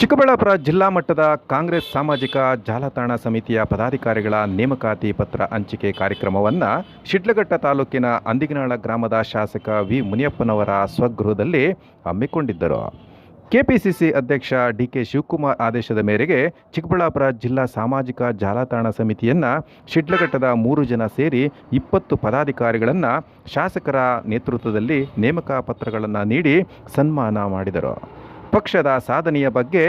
ಚಿಕ್ಕಬಳ್ಳಾಪುರ ಜಿಲ್ಲಾ ಮಟ್ಟದ ಕಾಂಗ್ರೆಸ್ ಸಾಮಾಜಿಕ ಜಾಲತಾಣ ಸಮಿತಿಯ ಪದಾಧಿಕಾರಿಗಳ ನೇಮಕಾತಿ ಪತ್ರ ಹಂಚಿಕೆ ಕಾರ್ಯಕ್ರಮವನ್ನು ಶಿಡ್ಲಘಟ್ಟ ತಾಲೂಕಿನ ಅಂದಿಗನಾಳ ಗ್ರಾಮದ ಶಾಸಕ ವಿ ಮುನಿಯಪ್ಪನವರ ಸ್ವಗೃಹದಲ್ಲಿ ಹಮ್ಮಿಕೊಂಡಿದ್ದರು. ಕೆಪಿಸಿಸಿ ಅಧ್ಯಕ್ಷ ಡಿ ಕೆ ಶಿವಕುಮಾರ್ ಆದೇಶದ ಮೇರೆಗೆ ಚಿಕ್ಕಬಳ್ಳಾಪುರ ಜಿಲ್ಲಾ ಸಾಮಾಜಿಕ ಜಾಲತಾಣ ಸಮಿತಿಯನ್ನು ಶಿಡ್ಲಘಟ್ಟದ ಮೂರು ಜನ ಸೇರಿ ಇಪ್ಪತ್ತು ಪದಾಧಿಕಾರಿಗಳನ್ನು ಶಾಸಕರ ನೇತೃತ್ವದಲ್ಲಿ ನೇಮಕ ಪತ್ರಗಳನ್ನು ನೀಡಿ ಸನ್ಮಾನ ಮಾಡಿದರು. ಪಕ್ಷದ ಸಾಧನೆಯ ಬಗ್ಗೆ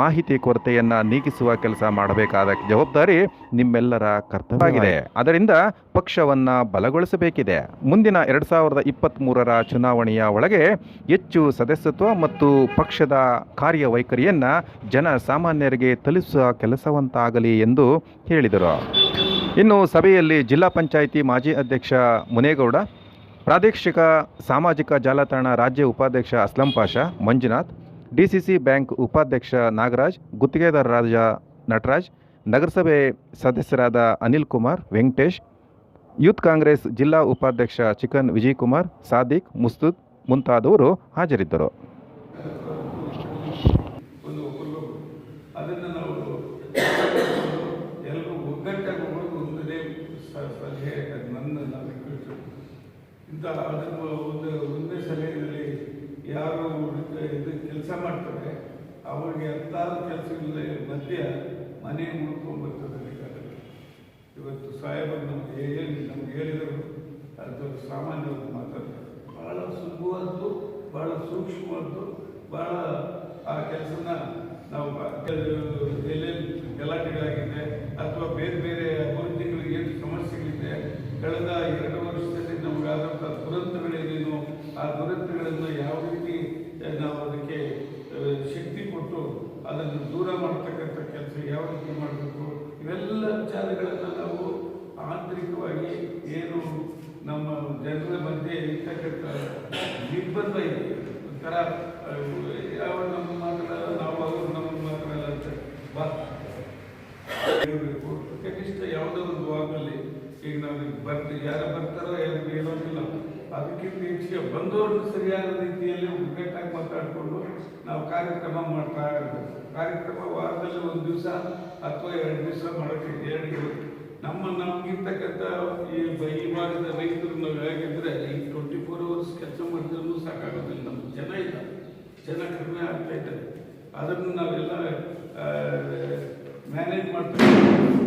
ಮಾಹಿತಿ ಕೊರತೆಯನ್ನು ನೀಗಿಸುವ ಕೆಲಸ ಮಾಡಬೇಕಾದ ಜವಾಬ್ದಾರಿ ನಿಮ್ಮೆಲ್ಲರ ಕರ್ತವ್ಯವಾಗಿದೆ. ಅದರಿಂದ ಪಕ್ಷವನ್ನು ಬಲಗೊಳಿಸಬೇಕಿದೆ. ಮುಂದಿನ ಎರಡು ಸಾವಿರದ ಇಪ್ಪತ್ತ್ಮೂರರ ಚುನಾವಣೆಯ ಒಳಗೆ ಹೆಚ್ಚು ಸದಸ್ಯತ್ವ ಮತ್ತು ಪಕ್ಷದ ಕಾರ್ಯವೈಖರಿಯನ್ನು ಜನ ಸಾಮಾನ್ಯರಿಗೆ ತಲುಪಿಸುವ ಕೆಲಸವಂತಾಗಲಿ ಎಂದು ಹೇಳಿದರು. ಇನ್ನು ಸಭೆಯಲ್ಲಿ ಜಿಲ್ಲಾ ಪಂಚಾಯಿತಿ ಮಾಜಿ ಅಧ್ಯಕ್ಷ ಮುನೇಗೌಡ ಪ್ರಾದೇಶಿಕ ಸಾಮಾಜಿಕ ಜಾಲತಾಣ ರಾಜ್ಯ ಉಪಾಧ್ಯಕ್ಷ ಅಸ್ಲಂ ಪಾಷಾ ಮಂಜುನಾಥ್ ಡಿಸಿಸಿ ಬ್ಯಾಂಕ್ ಉಪಾಧ್ಯಕ್ಷ ನಾಗರಾಜ್ ಗುತ್ತಿಗೆದಾರರಾದ ನಟರಾಜ್, ನಗರಸಭೆ ಸದಸ್ಯರಾದ ಅನಿಲ್ ಕುಮಾರ್, ವೆಂಕಟೇಶ್, ಯೂತ್ ಕಾಂಗ್ರೆಸ್ ಜಿಲ್ಲಾ ಉಪಾಧ್ಯಕ್ಷ ಚಿಕನ್ ವಿಜಯ್ ಕುಮಾರ್ ಸಾದಿಕ್ ಮುಸ್ತುದ್ ಮುಂತಾದವರು ಹಾಜರಿದ್ದರು. ಅದನ್ನು ಒಂದೇ, ಒಂದು ಸಲಹೆಯಲ್ಲಿ ಕೆಲಸ ಮಾಡ್ತಾರೆ. ಅವರಿಗೆ ಹತ್ತಾರು ಕೆಲಸಗಳ ಮಧ್ಯ ಮನೆ ಮುಡ್ಕೊಂಡು ಬರ್ತದೆ ಬೇಕಾದ್ರೆ. ಇವತ್ತು ಸಾಹೇಬರು ನಮ್ಗೆ ಏನು ನಮ್ಗೆ ಹೇಳಿದರು ಅದು ಸಾಮಾನ್ಯವಾಗಿ ಮಾತಾಡ್ತಾರೆ. ಭಾಳ ಸುಲಭವಾದ್ದು ಭಾಳ ಸೂಕ್ಷ್ಮವಾದ್ದು ಭಾಳ ಆ ಕೆಲಸನ ನಾವು ಎಲ್ಲೆಲ್ಲಿ ಗಲಾಟೆಗಳಾಗಿದೆ, ಅಥವಾ ಬೇರೆ ಬೇರೆ ಅಭಿವೃದ್ಧಿಗಳಿಗೆ ಏನು ಸಮಸ್ಯೆಗಳಿದೆ, ಕಳೆದ ಎರಡು ವರ್ಷದಲ್ಲಿ ನಮಗಾದಂಥ ದುರಂತಗಳೇನೇನು, ಆ ದುರಂತಗಳನ್ನು ಯಾವ ರೀತಿ ಆ, ನಾವು ಅದಕ್ಕೆ ಆ, ಶಕ್ತಿ ಕೊಟ್ಟು ಅದನ್ನು ದೂರ ಮಾಡ್ತಕ್ಕಂಥ ಕೆಲಸ ಯಾವ ರೀತಿ ಮಾಡಬೇಕು? ಇವೆಲ್ಲ ವಿಚಾರಗಳನ್ನು ನಾವು ಆಂತರಿಕವಾಗಿ ಏನು ನಮ್ಮ ಜನರ ಮಧ್ಯೆ ಇರ್ತಕ್ಕಂಥ ನಿರ್ಬಂಧ ಇದೆ. ಒಂಥರ ಯಾವ ನಮ್ಮ ಮಾತ್ರ ನಾವು ಅವರು ನಮ್ಮ ಅಲ್ಲ ಅಂತ ಬಾ. ಹೇಳಬೇಕು. ಕನಿಷ್ಠ ಯಾವುದೋ ಒಂದು ವಾಗಲ್ಲಿ ಈಗ ನಾವು ಬರ್ತೀವಿ. ಯಾರು ಬರ್ತಾರೋ, ಯಾರು ಹೇಳೋದಿಲ್ಲ ಅದಕ್ಕಿಂತ ಹೆಚ್ಚಿಗೆ ಬಂದವರು ಸರಿಯಾದ ರೀತಿಯಲ್ಲಿ ಒಗ್ಗಟ್ಟಾಗಿ ಮಾತಾಡಿಕೊಂಡು ನಾವು ಕಾರ್ಯಕ್ರಮ ಮಾಡ್ತಾ ಇರಬೇಕು ಕಾರ್ಯಕ್ರಮ ವಾರದಲ್ಲಿ ಒಂದು ದಿವಸ ಅಥವಾ ಎರಡು ದಿವಸ ಮಾಡೋಕ್ಕೆ ಎರಡು ನಮ್ಮ, ನಮಗಿರ್ತಕ್ಕಂಥ ಈ ಈ ಭಾಗದ ರೈತರು ನಾವು ಹೇಗಿದ್ರೆ ಈ ಟ್ವೆಂಟಿ ಫೋರ್ ಅವರ್ಸ್ ಕೆಲಸ ಮಾಡಿದ್ರು ಸಾಕಾಗೋದಿಲ್ಲ. ನಮ್ಮ ಜನ ಇಲ್ಲ. ಜನ ಕಡಿಮೆ ಆಗ್ತಾ ಇದ್ದಾರೆ. ಅದನ್ನು ನಾವೆಲ್ಲ ಮ್ಯಾನೇಜ್ ಮಾಡ್ತಾ